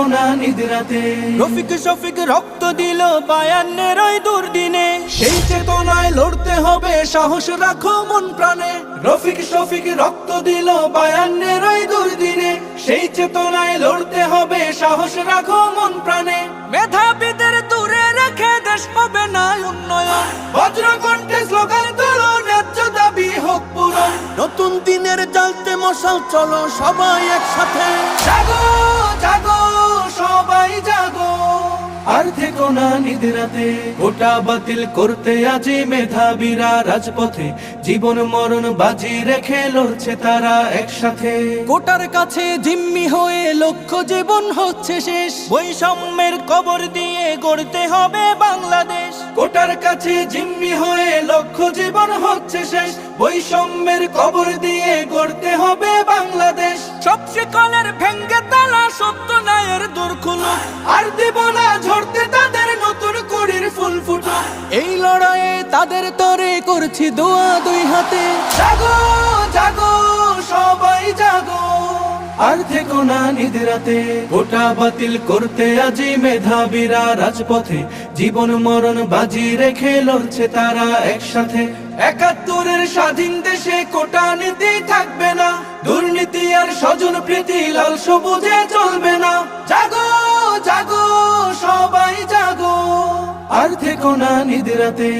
থেকো না নিদ্রাতে। রফিক শফিক রক্ত দিল বায়ান্নের ওই দুর্দিনে। সেই চেতনায় লড়তে হবে সাহস রাখো মন প্রাণে। রফিক শফিক রক্ত দিল বায়ান্নের ওই দুর্দিনে। সেই চেতনায় লড়তে হবে সাহস রাখো মন প্রাণে। মেধাবীদের দূরে রেখে দেশ হবে না উন্নয়ন। বজ্র কণ্ঠে স্লোগান তোলো ন্যায্য দাবি হোক পূরণ। নতুন দিনের জ্বালতে মশাল চলো সবাই একসাথে। জাগো আর থেকো না নিদ্রাতে ওটা বাতিল করতে আজি মেধাবীরা রাজপথে। জীবন মরণ বাজি রেখে লড়ছে তারা একসাথে। কোটার কাছে জিম্মি হয়ে লক্ষ্য জীবন হচ্ছে শেষ। বৈষম্যের কবর দিয়ে গড়তে হবে বাংলাদেশ। কোটার কাছে জিম্মি হয়ে লক্ষ্য জীবন হচ্ছে শেষ। বৈষম্যের কবর দিয়ে গড়তে হবে বাংলাদেশ। আর দেব না ঝরতে তাদের নতুন করির ফুল ফুটো। এই লড়াইয়ে তাদের তরে করছি দোয়া দুই হাতে। জাগো জাগো সবাই জাগো। আর থেকো না নিদ্রাতে গোটা বাতিল করতে আজি মেধাবীরা রাজপথে। জীবন মরণ বাজি রেখে লড়ছে তারা একসাথে। একাত্তরের স্বাধীন দেশে কোটা নীতি থাকবে না। দুর্নীতি আর স্বজন প্রীতি লাল সবুজে চলবে না। জাগো থেকো না নিদ্রাতে।